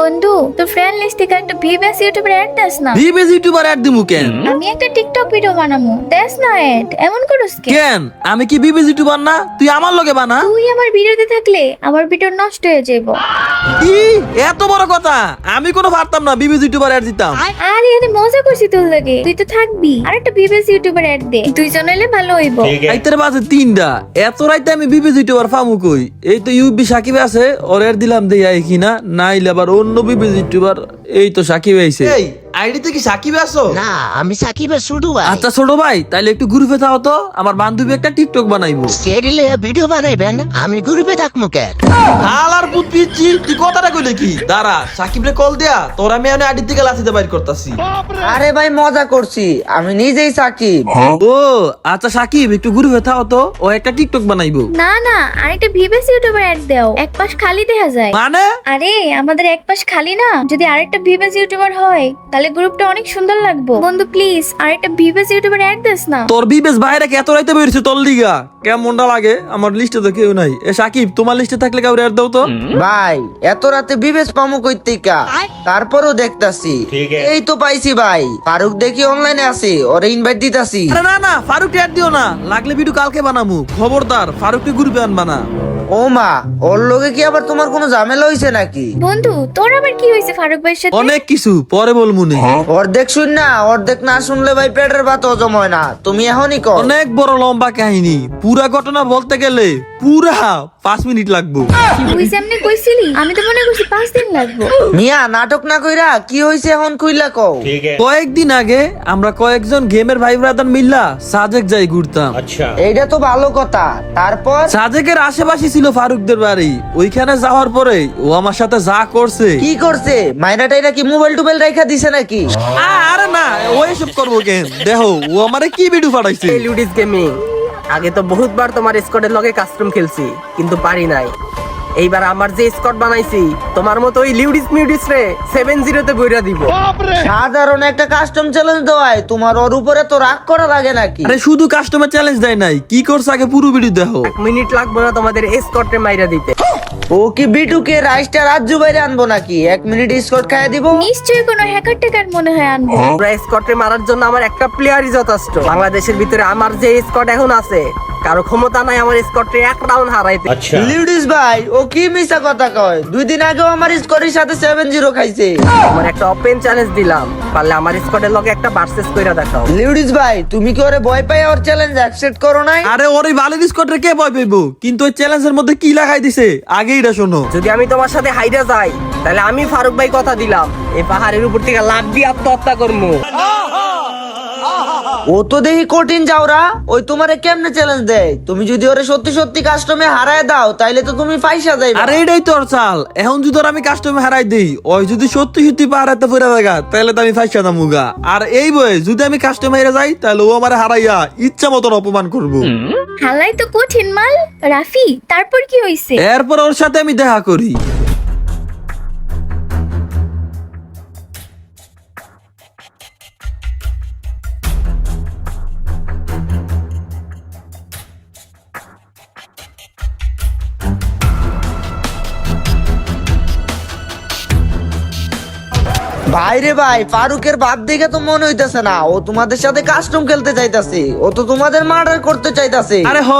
বন্ধু তোর friend list থেকে একটা ভিভেস ইউটিউবের অ্যাড দেস না। ভিভেজ ইউটিউবার অ্যাড দিমু কেন? আমি একটা টিকটক ভিডিও বানাবো দেস না অ্যাড এমন করস কেন? আমি কি ভিভেজ ইউটিউবার না? তুই আমার লগে বানা। তুই আমার ভিডিওতে থাকলে আমার ভিডিও নষ্ট হয়ে যাব কি এত বড় কথা। আমি কোনো পারতাম না ভিভেজ ইউটিউবার অ্যাড দিতাম। আরে আরে মজা করছি তোর লাগে। তুই তো থাকবি। আর একটা ভিভেস ইউটিউবের অ্যাড দে। দুইজন এলে ভালো হইব। রাইতের বাজে তিনটা। এত রাইতে আমি ভিভেজ ইউটিউবার ফামু কই? এই তো ইউবি সাকিব আছে ওর অ্যাড দিলাম দেই আই কিনা। নাইলে আবার অন্য ভিভেজ ইউটিউবার এই তো সাকিব আইছে। এই আইডিতে কি সাকিব আছো? না আমি সাকিবের ভাই। আচ্ছা ছোট ভাই তাইলে একটু গ্রুপে থাও তো। আমার বান্ধবী একটা টিকটক বানাইবো। ভিডিও বানাইবেন আমি গ্রুপে কেন? পুত পিচ্ছি তুই কথাটা কইলে কি? দাঁড়া সাকিবরে কল দেয়া তোর আমি আমি আইডি থেকে লাথিতে বাইর করতাছি। আরে ভাই মজা করছি। আমি নিজেই সাকিব। ও আচ্ছা সাকিব একটু গ্রুপে থাও তো। ও একটা টিকটক বানাইবো। না না আরেকটা ভিভেস ইউটিউবের অ্যাড দাও। এক পাশ খালি দেখা যায়। মানে? আরে আমাদের এক পাশ খালি না। যদি আরেকটা ভিভেস ইউটিউবার হয় তাহলে গ্রুপটা অনেক সুন্দর লাগবে। বন্ধু প্লিজ আরেকটা ভিভেস ইউটিউবার অ্যাড দিস না। তোর বিবেশ বাইরে এত রাইতে বেরিয়েছে তোর লিগা? কেমনটা লাগে? আমার লিস্টে তো কেউ নাই। এ সাকিব তোমার লিস্টে থাকলে কাউরে অ্যাড দাও তো। ভাই এত রাতে বিবেশ পামু কইতেকা তারপরও দেখতাছি। এই তো পাইছি ভাই। ফারুক দেখি অনলাইনে আছে ওরে ইনভাইট দিতাছি। আরে না না ফারুক অ্যাড দিও না। লাগলে ভিডিও কালকে বানামু। খবরদার ফারুককে গ্রুপে আনবা না। ও মা ওর লগে কি আবার তোমার কোনো ঝামেলা হইছে নাকি? বন্ধু তোর আবার কি হয়েছে ফারুক ভাইয়ের সাথে? অনেক কিছু পরে বল মুনি অর্ধেক শুন না অর্ধেক না শুনলে ভাই পেটের ভাত হজম হয় না। তুমি এখনই কর। অনেক বড় লম্বা কাহিনী। পুরা ঘটনা বলতে গেলে পুরা পাঁচ মিনিট লাগবো। তুই যেমনি কইছিলি? আমি তো মনে করছি পাঁচ দিন লাগবে। মিয়া নাটক না কইরা কি হইছে এখন কইলা কও? কয়েকদিন আগে আমরা কয়েকজন গেমের ভাই ব্রাদার মিল্লা সাজেক যাই ঘুরতাম। এইটা তো ভালো কথা। তারপর? সাজেকের আশেপাশে ছিল ফারুকদের বাড়ি। ওইখানে যাওয়ার পরে ও আমার সাথে যা করছে। কি করছে? মাইনা টাইনা কি মোবাইল টুবাইল রাইখা দিছে নাকি? আরে না ও এসব করব কেন? দেখো ও আমারে কি ভিডিও পাঠাইছে? লুডিস গেমিং আগে তো বহুতবার তোমার স্কোয়াডের লগে কাস্টম খেলছি কিন্তু পারি নাই। এইবার আমার যে স্কট বানাইছি তোমার মতো ওই লিউডিস মিউডিস রে সেভেন জিরোতে বইরা দিব। সাধারণ একটা কাস্টম চ্যালেঞ্জ দেওয়ায় তোমার ওর উপরে তো রাগ করা লাগে নাকি? আরে শুধু কাস্টমের চ্যালেঞ্জ দেয় নাই কি করছ আগে পুরো ভিডিও দেখো? এক মিনিট লাগবে না তোমাদের স্কটে মাইরা দিতে। ও কি বিটুকে রাইসটা রাজ্জু বাইরে আনব নাকি? এক মিনিট স্কট খাইয়ে দিব? নিশ্চয়ই কোনো হ্যাকার টেকার মনে হয় আনব। আমরা স্কটে মারার জন্য আমার একটা প্লেয়ারই যথেষ্ট। বাংলাদেশের ভিতরে আমার যে স্কট এখন আছে কারও ক্ষমতা নাই আমার স্কটে এক রাউন্ড হারাইতে লিডিস ভাই ও কি মিশা কথা কয়? দুই দিন আগেও আমার স্কোরের সাথে সেভেন জিরো খাইছে। আমার একটা ওপেন চ্যালেঞ্জ দিলাম পারলে আমার স্কটের লগে একটা ভার্সেস কইরা দেখাও। লিডিস ভাই তুমি কি ওরে ভয় পাই ওর চ্যালেঞ্জ অ্যাকসেপ্ট করো নাই? আরে ওরে বালির স্কোয়াডে কে ভয় পাইবো? কিন্তু ওই চ্যালেঞ্জের মধ্যে কি লাগাই দিছে? আগে এটা শোনো। যদি আমি তোমার সাথে হাইরা যাই তাহলে আমি ফারুক ভাই কথা দিলাম। এই পাহাড়ের উপর থেকে লাভ দিয়ে আত্মহত্যা করব ও তো দেখি কঠিন যাওরা ওই তোমারে কেমনে চ্যালেঞ্জ দেয়? তুমি যদি ওরে সত্যি সত্যি কাস্টমে হারায় দাও তাইলে তো তুমি পয়সা যাইবে। আরে এটাই তোর চাল। এখন যদি ওর আমি কাস্টমে হারাই দিই ওই যদি সত্যি সত্যি ফিরে তাহলে তো আমি ফাইসা দামুগা আর এই বয়ে যদি আমি কাস্টমে হেরে যাই তাহলে ও আমার হারাইয়া ইচ্ছা মতন অপমান করব। হালাই তো কঠিন মাল। রাফি তারপর কি হইছে? এরপর ওর সাথে আমি দেখা করি। ভাই রে ভাই, ফারুকের বাপ দেখে তো মনে হইতাছে না। ও তোমাদের সাথে কাস্টম খেলতে চাইতাছে। ও তো তোমাদের মার্ডার করতে চাইতাছে। আরে হ,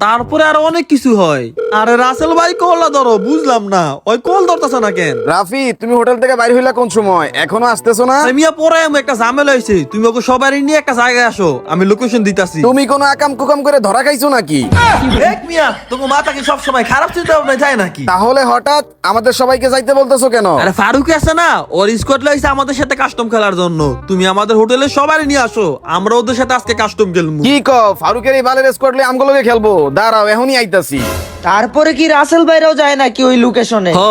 তারপরে আরও অনেক কিছু হয়। আরে রাসেল ভাই কলটা ধরো বুঝলাম না। ওই কল ধরতেছে না কেন? রাফি তুমি হোটেল থেকে বাইরে হইলা কোন সময়? এখনও আসতেছো না? মিয়া পরে আমি একটা ঝামেলা হয়েছে তুমি ওকে নিয়ে একটা জায়গায় আসো আমি লোকেশন দিতাছি। তুমি কোনো আকাম কুকাম করে ধরা খাইছো নাকি? এক মিয়া তোমার মাথা কি সবসময় খারাপ চিন্তা ভাবনা যায় নাকি? তাহলে হঠাৎ আমাদের সবাইকে যাইতে বলতেছো কেন? আরে ফারুক আছে না ওর স্কোয়াড লাইছে আমাদের সাথে কাস্টম খেলার জন্য। তুমি আমাদের হোটেলে সবাই নিয়ে আসো আমরা ওদের সাথে আজকে কাস্টম খেলব কি ক ফারুকের এই বালের স্কোয়াডলে আমগুলোকে খেলব? দাঁড়াও এখনই আইতাছি। তারপরে কি রাসেল ভাইরাও যায় নাকি ওই লোকেশনে হ,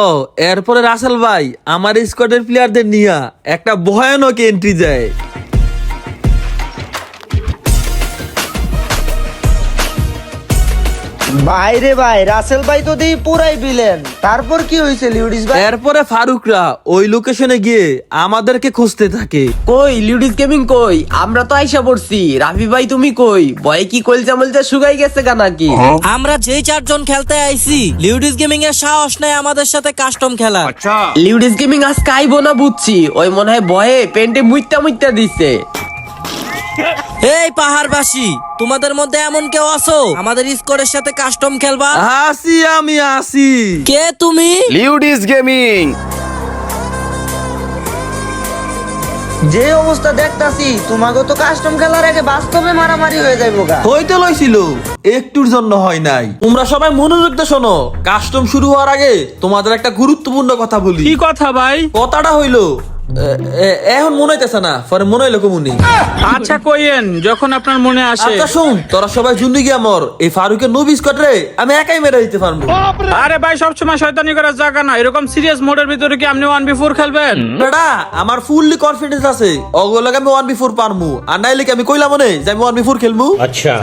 এরপরে রাসেল ভাই, আমার স্কোয়াডের প্লেয়ারদের নিয়ে একটা ভয়ানক এন্ট্রি যায়। বাইরে ভাই রাসেল ভাই তো দিই পুরাই বিলেন তারপর কি হয়েছে লিউডিস ভাই? এরপরে ফারুকরা ওই লোকেশনে গিয়ে আমাদেরকে খুঁজতে থাকে। কই লিউডিস গেমিং কই? আমরা তো আইসা পড়ছি। রাফি ভাই তুমি কই? ভয়ে কি কলজা মলজা শুকাই গেছে গা নাকি? আমরা যেই চারজন খেলতে আইছি লিউডিস গেমিং এর সাহস নাই আমাদের সাথে কাস্টম খেলা লিউডিস গেমিং আজ আইবো না বুঝছি। ওই মনে হয় ভয়ে পেন্টে মুইত্যা মুইত্যা দিচ্ছে এই পাহাড়বাসী তোমাদের মধ্যে এমন কেউ আছো? আমাদের স্কোরের সাথে কাস্টম খেলবা? আসি আমি আসি। কে তুমি? Ludis gaming. যে অবস্থা দেখতাছি তোমাকে তো কাস্টম খেলার আগে বাস্তবে মারামারি হয়ে যাইবো গা। হইতে লইছিল একটুর জন্য হয় নাই। তোমরা সবাই মনোযোগ দিয়ে শোনো কাস্টম শুরু হওয়ার আগে তোমাদের একটা গুরুত্বপূর্ণ কথা বলি। কি কথা ভাই? কথাটা হইল এখন মনে হইতেছে না পরে মনে হইল কমুনি আচ্ছা কইয়েন যখন আপনার মনে আসে। আচ্ছা শুন তোরা সবাই জুন্ডি গিয়া মর এই ফারুকের নবী স্কট রে আমি একাই মেরে দিতে পারব। আরে ভাই সবসময় শয়তানি করার জায়গা না। এরকম সিরিয়াস মোডের ভিতরে কি আপনি ওয়ান বিফোর খেলবেন? বেটা আমার ফুললি কনফিডেন্স আছে। ওগুলোকে আমি ওয়ান বিফোর পারমু। আর নাইলে কি আমি কইলাম মনে? যে আমি ওয়ান বিফোর খেলমু?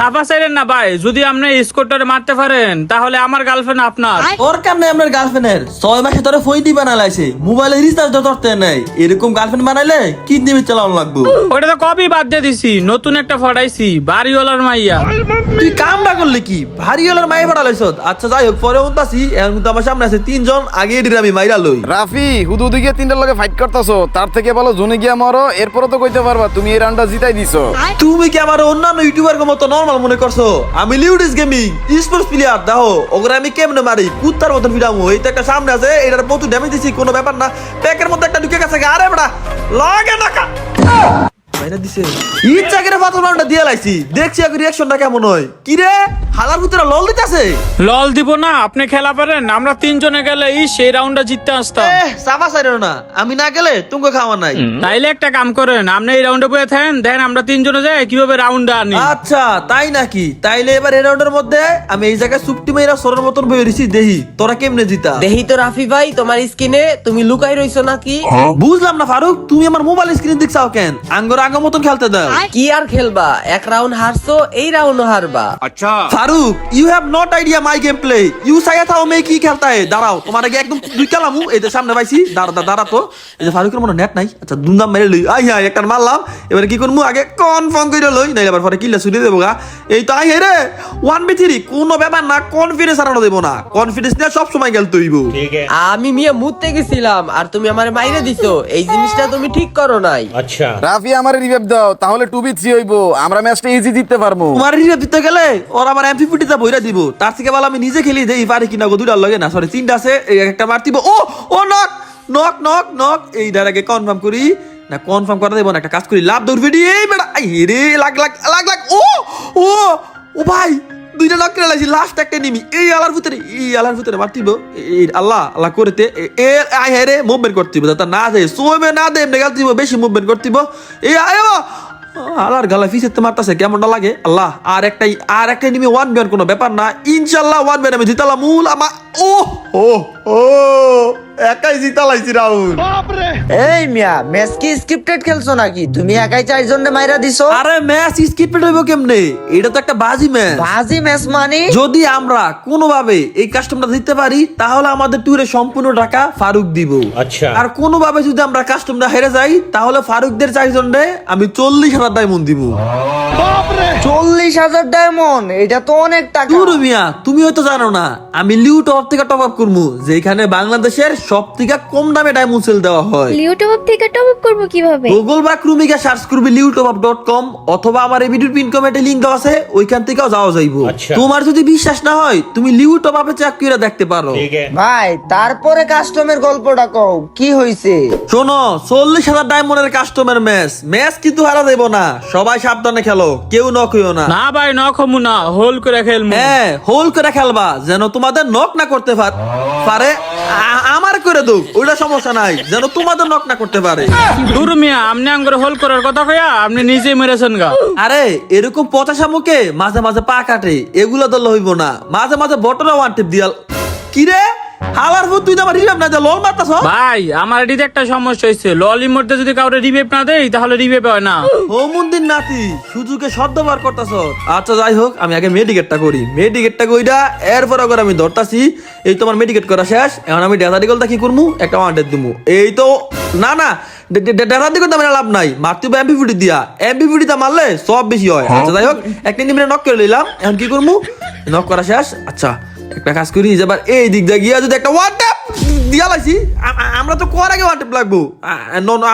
সাফা চাইলেন না ভাই যদি আপনি স্কোরটারে মারতে পারেন তাহলে আমার গার্লফ্রেন্ড আপনার। ওর নাই আপনার গার্লফ্রেন্ডের ছয় মাসে তোরে ফই দি বানালাইছে মোবাইলে রিচার্জ ধরতে নাই। এরকম গার্লফ্রেন্ড বানাইলে কিডনি চালানো লাগবো। ওটা তো কবি বাদ দিয়ে দিছি নতুন একটা ফটাইছি বাড়িওয়ালার মাইয়া। তুই কামটা করলি কি? ভারী হলার মাই ফাটালাইছ আচ্ছা যাই হোক পরে উনতাছি এখন কিন্তু আমার সামনে আছে তিনজন আগে এডির আমি মাইরা লই। রাফি হুদু হুদু গিয়ে তিনটার লগে ফাইট করতেছো। তার থেকে ভালো জুনে গিয়া মরো এরপরও তো কইতে পারবা তুমি এই রাউন্ডটা জিতাই দিছো। তুমি কি আমার অন্যান্য ইউটিউবার মতো নর্মাল মনে করছ? আমি লিউডিস গেমিং স্পোর্টস প্লেয়ার দেখো ওগুলো আমি কেমনে মারি? কুত্তার মতো ফিরামো এই তো একটা সামনে আছে এটার প্রচুর ড্যামেজ দিছি কোনো ব্যাপার না। প্যাকের মধ্যে একটা ঢুকে গেছে আরে বেটা লাগে না দিছে। ইচ্ছা করে পাথর মারটা দিয়ে লাইছি। দেখছি এখন রিয়াকশনটা কেমন হয়। কি রে? হালার ভিতরে লল দিতেছে। লল দিব না আপনি খেলা পারেন আমরা তিনজনে গেলে এই সেই রাউন্ডটা জিততে আসতাম। এ সাইরো না। আমি না গেলে তুমি খাওয়া নাই। তাইলে একটা কাম করেন আপনি এই রাউন্ডে বয়ে থাকেন দেন আমরা তিনজনে যাই কীভাবে রাউন্ড আনি। আচ্ছা তাই নাকি? তাইলে এবার এই রাউন্ডের মধ্যে আমি এই জায়গায় চুপটি মেয়েরা সরের মতন বই রইছি দেহি। তোরা কেমনে জিতা? দেহি তো রাফি ভাই তোমার স্কিনে তুমি লুকাই রইছো নাকি? বুঝলাম না ফারুক তুমি আমার মোবাইল স্ক্রিন দেখছাও কেন? আঙ্গর মতন খেলতে দাও। কি আর খেলবা? এক রাউন্ড হারছো এই round হারবা। Faruk you have not idea my game play you সাইয়া থাও মে কি খেলতা দাঁড়াও তোমার আগে একদম দুই কালামু। এই যে সামনে পাইছি দাঁড়া দাঁড়া তো। এই যে ফারুকের মনে নেট নাই। আচ্ছা দুমদাম মেরে লই। আই হ্যাঁ একটা মারলাম। এবারে কি করমু? আগে কনফার্ম করে লই নাই এবার পরে কিল্লা ছুটে দেবো গা। এই তো আই হে রে। ওয়ান বি থ্রি কোনো ব্যাপার না কনফিডেন্স হারানো দেবো না। কনফিডেন্স নিয়ে সব সময় গেল তুইব আমি মিয়া মুততে গেছিলাম আর তুমি আমার মাইরে দিছো। এই জিনিসটা তুমি ঠিক করো নাই। রাফি আমার রিভাইভ দাও, তাহলে টু বি থ্রি হইবো। আমরা ম্যাচটা ইজি জিততে পারব। তোমার রিভাইভ দিতে গেলে ওর আমার এমপি ফুটিটা বইরা দিব। তার থেকে ভালো আমি নিজে খেলি দেই পারি কিনা গো দুইটা লাগে। না সরি তিনটা আছে একটা মার দিব ও ও নক নক নক নক এই ডার আগে কনফার্ম করি। না কনফার্ম করা দেবো না, একটা কাজ করি। লাভ দৌড় ভিডিও এই বেটা আই রে লাগ লাগ লাগ লাগ। ও ও ও ভাই দুইটা নক করে লাস্ট একটা নিমি। এই আলার ভিতরে, এই আলার ভিতরে মারতিব। এই আল্লাহ আল্লাহ করতে, এ আই হেরে মুভমেন্ট করতিব। দাদা না দে সোমে না দে এমনি গালতিব বেশি মুভমেন্ট করতিব। এই আয়ো আলার গালা ফিসেতে মারতাছে, কেমনটা লাগে? আল্লাহ, আর একটাই আর একটা নিমি ওয়ান বিয়ান কোনো ব্যাপার না। ইনশাল্লাহ ওয়ান বিয়ান আমি জিতালাম। মূল আমা ও ও ও একাই জিতালাইছি রাহুল। এই মিয়া ম্যাচ কি স্ক্রিপ্টেড খেলছো নাকি? তুমি একাই চারজনে মাইরা দিছো? আরে ম্যাচ স্কিপ হইব কেমনে? এটা তো একটা বাজি ম্যাচ বাজি ম্যাচ মানে? যদি আমরা কোনোভাবে এই কাস্টমটা দিতে পারি তাহলে আমাদের ট্যুরে সম্পূর্ণ টাকা ফারুক দিব। আচ্ছা। আর কোনোভাবে যদি আমরা কাস্টমটা হেরে যাই তাহলে ফারুকদের চারজনে আমি চল্লিশ হাজার ডায়মন্ড দিব। চল্লিশ হাজার ডায়মন্ড এটা তো অনেক টাকা। মিয়া তুমি হয়তো জানো না আমি লিউ টপ থেকে টপ আপ করব যেখানে বাংলাদেশের সব থেকে কম দামে ডায়মন্ড সেল দেওয়া হয়। ইউটিউব থেকে টপ আপ করব কীভাবে? গুগল বা ক্রুমিকা সার্চ করবি লিউটপ ডট কম অথবা আমার এই ভিডিওর পিন কমেন্টে লিংক দেওয়া আছে ওইখান থেকেও যাওয়া যাইবো। তোমার যদি বিশ্বাস না হয় তুমি লিউটপ আপে চেক করে দেখতে পারো। ভাই তারপরে কাস্টমের গল্পটা কও কি হইছে? শোনো চল্লিশ হাজার ডায়মন্ডের কাস্টমার ম্যাচ ম্যাচ কিন্তু হারা দেবো না। সবাই সাবধানে খেলো কেউ নক হইও না। না ভাই ন খমু না হোল করে খেলমু। হ্যাঁ হোল করে খেলবা যেন তোমাদের নক না করতে পার- পারে আমার করে দুক ওইটা সমস্যা নাই যেন তোমাদের নক না করতে পারে। দূর মিয়া আপনি আঙ্গুর হোল করার কথা কইয়া আপনি নিজে মেরেছেন গা। আরে এরকম পচা মুখে মাঝে মাঝে পা কাটে এগুলো তো হইব না। মাঝে মাঝে বটরা ওয়ান টিপ দিয়াল কি রে হালার ফুট তুই তো আমার রিভাইভ না দে লল মারতাছ? ভাই আমার এটিতে একটা সমস্যা হয়েছে। ললির মধ্যে যদি কাউরে রিভেপ না দেই তাহলে রিভেপ হয় না। ও মন্দির নাতি সুযোগে সদ্যবার করতাছ। আচ্ছা যাই হোক আমি আগে মেডিকেটটা করি। মেডিকেটটা কইরা এরপর আমি ধরতাছি। এই তোমার মেডিকেট করা শেষ। এখন আমি কি করব একটা দিমু। এই তো না না তো লাভ নাই। মারতে হবে এমপিভিটি দিয়া। মারলে সব বেশি হয়। আচ্ছা যাই হোক একটা নক করে নিলাম এখন কি করব নক করা শেষ। আচ্ছা একটা কাজ করি যাবার এই দিক দিয়ে গিয়া যদি একটা হোয়াটসঅ্যাপ দিয়া লাগছি আমরা তো কোয়ার আগে হোয়াটসঅ্যাপ লাগবো।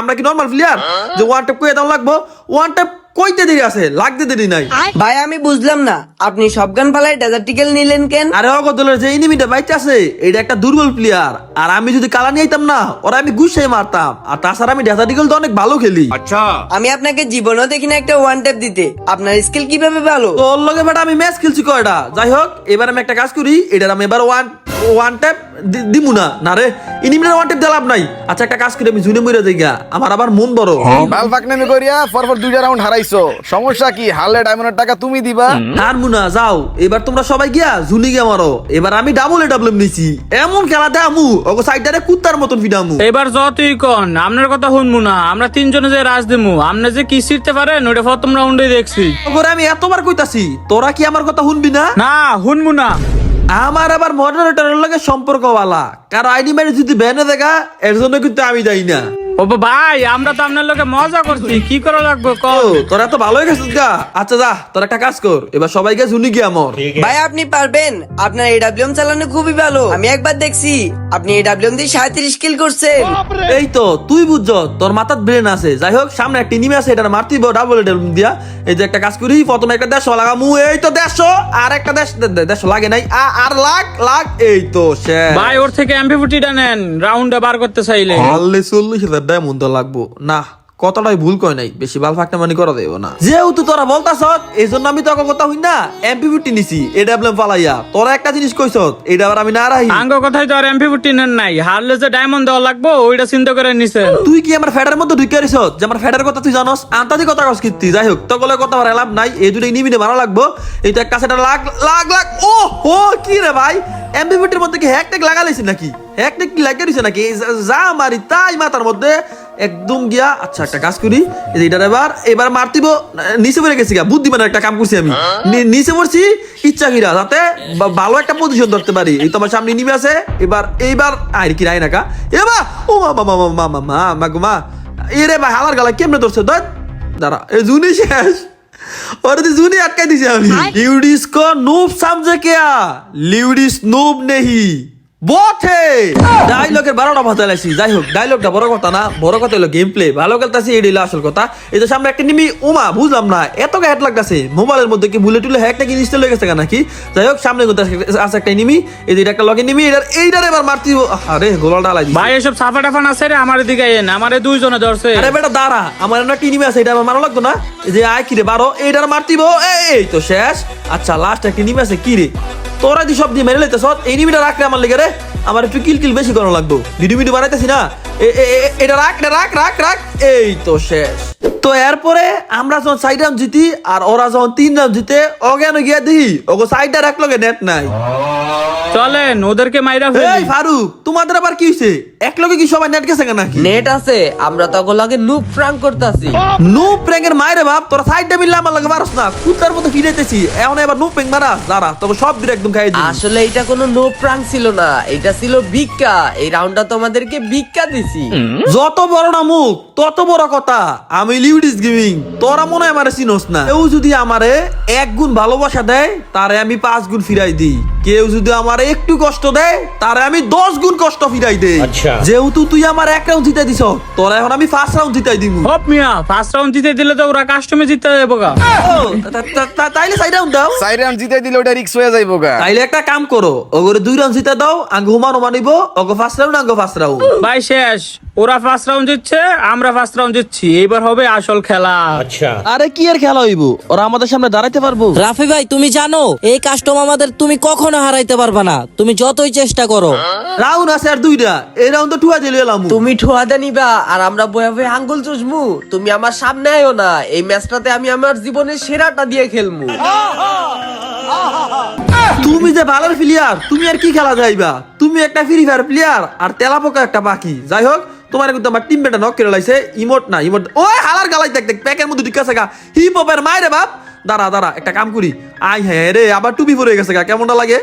আমরা কি নর্মাল হ্যাঁ। প্লেয়ার যে হোয়াটসঅ্যাপ করে দাম লাগবো হোয়াটসঅ্যাপ কইতে দেরি আছে লাগতে দেরি নাই। ভাই আমি বুঝলাম না। আপনি সব গান পালাই ডেজার্টিক্যাল নিলেন কেন? আরে অগদলের যে ইনিমিটা বাইতে আছে এটা একটা দুর্বল প্লেয়ার আর আমি যদি কালা নিয়ে আইতাম না ওরা আমি গুছাই মারতাম। আর তাছাড়া আমি ডেজার্টিকল তো অনেক ভালো খেলি। আচ্ছা। আমি আপনাকে জীবনেও দেখি না একটা ওয়ান ট্যাপ দিতে। আপনার স্কিল কীভাবে ভালো? তোর লগে বেটা আমি ম্যাচ খেলছি কয়টা? যাই হোক এবার আমি একটা কাজ করি এটার আমি এবার ওয়ান ওয়ান ট্যাপ দিমু না। না রে ইনিমিটার ওয়ান ট্যাপ দিলাম নাই। আচ্ছা একটা কাজ করি আমি জুনে মরে যাই গা। আমার আবার মন বড়। বাল ফাকনামি করিয়া পরপর দুইটা রাউন্ড হারাইছো। সমস্যা কি? হারলে ডায়মন্ডের টাকা তুমি দিবা। আর মুনা যাও। এবার তোমরা সবাই গিয়া জুনি গিয়া মারো। এবার আমি ডাবল ডাবল নিছি। এমন খেলা আমু ওগো সাইডারে কুত্তার মতন ফিডামু এবার যতই কন আপনার কথা শুনব না। আমরা তিনজনে যে রাজ দিমু আপনি যে কি শিখতে পারেন ওটা প্রথম রাউন্ডে দেখছি। ওগরে আমি এতবার কইতাছি তোরা কি আমার কথা শুনবি না? না শুনব না। আমার আবার মডারেটরের লগে সম্পর্কওয়ালা। কার আইডি মেরে যদি ব্যানে দেখা এর জন্য কিন্তু আমি যাই না। ও ভাই আমরা তো আপনার লোকে মজা করছি। কি করা লাগবে? ও তোরা তো ভালোই গেছিস গা। আচ্ছা যা তোর একটা কাজ কর। এবার সবাইকে জুনি গিয়া মর ভাই আপনি পারবেন। আপনার এডাব্লিউএম চালানো খুবই ভালো। আমি একবার দেখছি। আপনি এডাব্লিউএম দিয়ে সাঁত্রিশ কিল করছেন। এই তো তুই বুঝছ তোর মাথার ব্রেন আছে। যাই হোক সামনে একটা নিমে আছে এটা মারতিব ডাবল দিয়া। এই যে একটা কাজ করি প্রথমে একটা দেড়শো লাগামু। এই তো দেড়শো আর একটা দেড়শো দেড়শো লাগে নাই। আর লাখ লাখ এই তো ভাই ওর থেকে এমপি ফুটিটা নেন। রাউন্ডে বার করতে চাইলে। চল্লিশ হাজার অধ্যায় মন্দ লাগবো। না কতটাই ভুল কয় নাই বেশি বাল ফাঁকটা মানি করা দেব না। যেহেতু তোরা বলতাস এই জন্য আমি তোকে কথা হই না এমপি ফিফটি নিছি এটা বললাম পালাইয়া তোরা একটা জিনিস কইস এটা আবার আমি না রাহি আঙ্গ কথাই তো আর এমপি ফুটি নেন নাই হারলে যে ডায়মন্ড দেওয়া লাগবো ওইটা চিন্তা করে নিছেন তুই কি আমার ফ্যাডের মধ্যে ঢুকে আরিস যে আমার ফ্যাডের কথা তুই জানোস আন্তাদি কথা কস কীর্তি যাই হোক তকলে কথা আমার লাভ নাই এই দুটো নিমিনে মারা লাগবো। এই তো একটা সেটা লাখ লাখ লাখ ও ও কি রে ভাই? এমপি ফিফটির মধ্যে কি হ্যাক ট্যাক লাগালাইছিস নাকি? হ্যাক ট্যাক কি লাগিয়ে দিছে নাকি? যা মারি তাই মাথার মধ্যে। একদম গিয়া আচ্ছা একটা কাজ করি। এটার এবার এবার মারতিব নিচে পড়ে গেছি গা বুদ্ধিমানের একটা কাম করছি আমি। নিচে পড়ছি ইচ্ছা কিরা যাতে ভালো একটা পজিশন ধরতে পারি। এই তোমার সামনে নিমে আছে। এবার এইবার আর কি রায় নাকা? এবার ও মা মা মা মা মা মা মা গো মা। এরে ভাই হালার গালা কেমনে ধরছে? ধর। দাঁড়া এ জুনি শেষ। ওরে তো জুনি আটকাই দিছি আমি। লিউডিস কো নোব সামজে কেয়া লিউডিস নোব নেহি। বটে! ডায়লগের বারোটা ভাতা লাইছি যাই হোক ডায়লগটা বড় কথা না বড় কথা হলো গেম প্লে ভালো খেলতেছি এটি হলো আসল কথা। এই তো সামনে একটা নিমি উমা বুঝলাম না এত হ্যাট লাগতেছে। মোবাইলের মধ্যে কি বুলেট টুলে হ্যাক নাকি ইনস্টল হয়ে গেছে নাকি? যাই হোক সামনে কিন্তু আছে একটা নিমি। এই যে একটা লগে নিমি এটার এইটার এবার মারতি আরে গোলাটা লাগছে ভাই এসব সাফা টাফা না সেরে আমার দিকে এন আমার দুইজনে ধরছে। আরে বেটা দাঁড়া আমার একটা টিনিমি আছে এটা আমার মারা লাগতো না? যে আয় কিরে বারো এইটার মারতিব এই তো শেষ। আচ্ছা লাস্ট একটা নিমি আছে কি রে? তোরা দি সব দিয়ে মেরে লইতেছ এই নিমিটা রাখলে আমার লেগে রে। আমার একটু কিল কিল বেশি করানো লাগতো ভিডিও ভিডিও বানাইতেছি না। এ- এ- এ- এটা রাখ এটা রাখ রাখ রাখ। এই তো শেষ। তো এরপরে আমরা যখন সাইড রাউন্ড জিতি আর ওরা যখন তিন রাউন্ড জিতে অজ্ঞান গিয়া দিই। ওগো সাইডটা রাখল নেট নাই। চলেন ওদেরকে মাইরা ফেলি। এই ফারুক তোমাদের আবার কি হয়েছে এক লগে কি সবাই নেট গেছে নাকি? নেট আছে আমরা তখন লাগে নুব প্রাঙ্ক করতেছি। নো প্র্যাঙ্কের মায়ের বাপ তোরা সাইডটা মিললে আমার লাগে মারস না। কুত্তার মতো ফিরেতেছি এখন এবার নো প্র্যাঙ্ক মারা। দাঁড়া তবে সব দিন একদম খাই দিই। আসলে এটা কোনো নো প্রাঙ্ক ছিল না এটা ছিল ভিক্ষা। এই রাউন্ডটা তোমাদেরকে ভিক্ষা দিছি। যত বড় না মুখ তত বড় কথা। আমি লিউডিস গেমিং তোরা মনে হয় আমারে চিনোস না। কেউ যদি আমারে এক গুণ ভালোবাসা দেয় তারে আমি পাঁচ গুণ ফিরাই দিই। কেউ যদি আমারে একটু কষ্ট দেয় তারে আমি দশ গুণ কষ্ট ফিরাই দেই। যেহেতু তুই আমার এক রাউন্ড জিতাই দিছ তোরা এখন আমি ফার্স্ট রাউন্ড জিতাই দিব হপ মিয়া ফার্স্ট রাউন্ড জিতে দিলে তো ওরা কাস্টমে জিতে যাব গা। তাইলে সাইড রাউন্ড দাও। চার রাউন্ড জিতে দিলে ওটা রিক্স হয়ে যাইব গা। তাইলে একটা কাম করো ওগরে দুই রাউন্ড জিতে দাও আঙ্গ হুমানো ফার্স্ট রাউন্ড ফার্স্ট রাউন্ড ভাই শেষ। ওরা ফার্স্ট রাউন্ড জিতছে আমরা ফার্স্ট রাউন্ড জিতছি। এইবার হবে আসল খেলা। আরে কি আর খেলা হইব? ওরা আমাদের সামনে দাঁড়াইতে পারব? রাফি ভাই তুমি জানো এই কাস্টম আমাদের তুমি কখনো হারাইতে পারবা না। তুমি যতই চেষ্টা করো। রাউন্ড আছে আর দুইটা। এই রাউন্ড তো টুয়া দিলে এলাম তুমি ঠোয়াদা নিবা আর আমরা বয়ে বয়ে আঙ্গুল চুষমু। তুমি আমার সামনে আয়ো না। এই ম্যাচটাতে আমি আমার জীবনের সেরাটা দিয়ে খেলমু। তুমি যে ভালো প্লেয়ার তুমি আর কি খেলা যাইবা? তুমি একটা ফ্রি ফায়ার প্লেয়ার আর তেলা পোকা একটা বাকি। যাই হোক তোমার কিন্তু আমার টিম বেটা নক করে লাইছে। ইমোট না ইমোট ও হালার গালাই দেখ দেখ প্যাকের মধ্যে ঢুকে আছে গা হিপ হপের মায়ের বাপ। দাঁড়া দাঁড়া, একটা কাম করি। আই হ্যাঁ রে, আবার টুপি পরে গেছে গা। কেমনটা লাগে?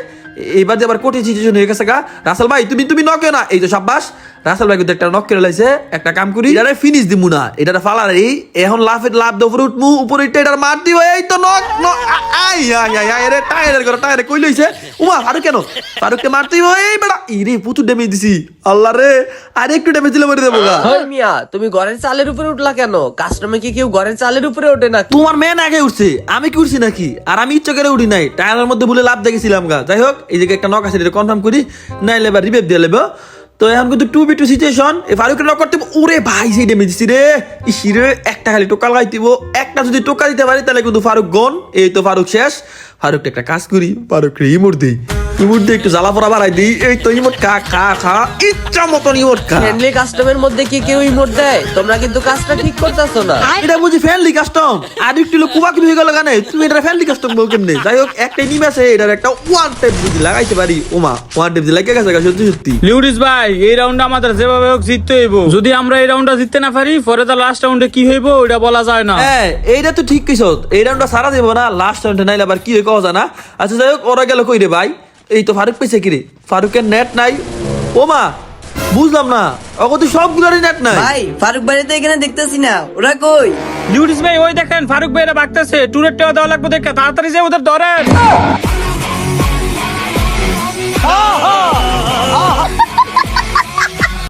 এবার যে আবার কোটি সিচুয়েশন হয়ে গেছে গা। রাসেল ভাই তুমি তুমি নকে না। এই তো সাব্বাস রাসেল ভাই কিন্তু একটা নক করে লাইছে একটা কাম করি। এটা ফিনিশ দিমু না। এটা ফালার এই। এখন লাফের লাভ দে উপরে উঠমু উপরে ইটে এটার মার দিব। এই তো নক নক আই আই আই আই রে টায়ারের করে টায়ারে কই লইছে? উমা ফারুক কেন? ফারুককে মারতে দিব। এই বেটা ইরে পুতু ড্যামেজ দিছি। আল্লাহ রে আর একটু ড্যামেজ দিলে মরে দেবো গা। ওই মিয়া তুমি ঘরের চালের উপরে উঠলা কেন? কাস্টমে কি কেউ ঘরের চালের উপরে ওঠে না তোমার মেন আগে উঠছে। আমি কি উঠছি নাকি? আর আমি ইচ্ছা করে উঠি নাই। টায়ারের মধ্যে বলে লাভ দেখেছিলাম গা। যাই হোক জায়গায় একটা নক আছে, এটা কনফার্ম করি, নাইলে এবার রিভেপ দিয়ে লেবো। তো এখন কিন্তু টু বি টু সিচুয়েশন এই ফারুকের নক করতে ওরে ভাই, সেই ডেমেজ দিছি রে। ইসি রে, একটা খালি টোকা লাগাই দিব একটা যদি টোকা দিতে পারি, তাহলে কিন্তু ফারুক গন এই তো ফারুক শেষ। ফারুক একটা কাজ করি ফারুক রিমোট দিই। ইমুর দিয়ে একটু জ্বালা পড়া বাড়াই দিই। এই তো ইমোট খা খা খা ইচ্ছা মতন ইমোট খা ফ্রেন্ডলি কাস্টমের মধ্যে কি কেউ ইমোট দেয়? তোমরা কিন্তু কাজটা ঠিক করতেছো না। এটা বুঝি ফ্যানলি কাস্টম আর একটু লোক কুবাকি হয়ে গেল গানে তুমি এটা ফ্যানলি কাস্টম বল কেমনে? যাই হোক একটা নিম আছে এটার একটা ওয়ান টেপ যদি লাগাইতে পারি ওমা ওয়ান টেপ লাগে গেছে গা, সত্যি সত্যি। লিউডিস ভাই এই রাউন্ডে আমাদের যেভাবে হোক জিততে হইব। যদি আমরা এই রাউন্ডটা জিততে না পারি পরে তো লাস্ট রাউন্ডে কি হইব ওইটা বলা যায় না। হ্যাঁ এইটা তো ঠিক কিছু এই রাউন্ডটা সারা দেবো না লাস্ট রাউন্ডে নাইলে আবার কি হয় কওয়া যায় না। আচ্ছা যাই হোক ওরা গেল কই রে ভাই? এই তো ফারুক পেয়েছে কিরে? ফারুকের নেট নাই। ও মা বুঝলাম না। অগত সবগুলোরই নেট নাই। ভাই ফারুক বাড়িতে এখানে দেখতেছি না। ওরা কই? লিউডিস ভাই ওই দেখেন ফারুক ভাইরা বাগতেছে। টুরের টাকা দেওয়া লাগবে দেখে তাড়াতাড়ি যে ওদের ধরেন।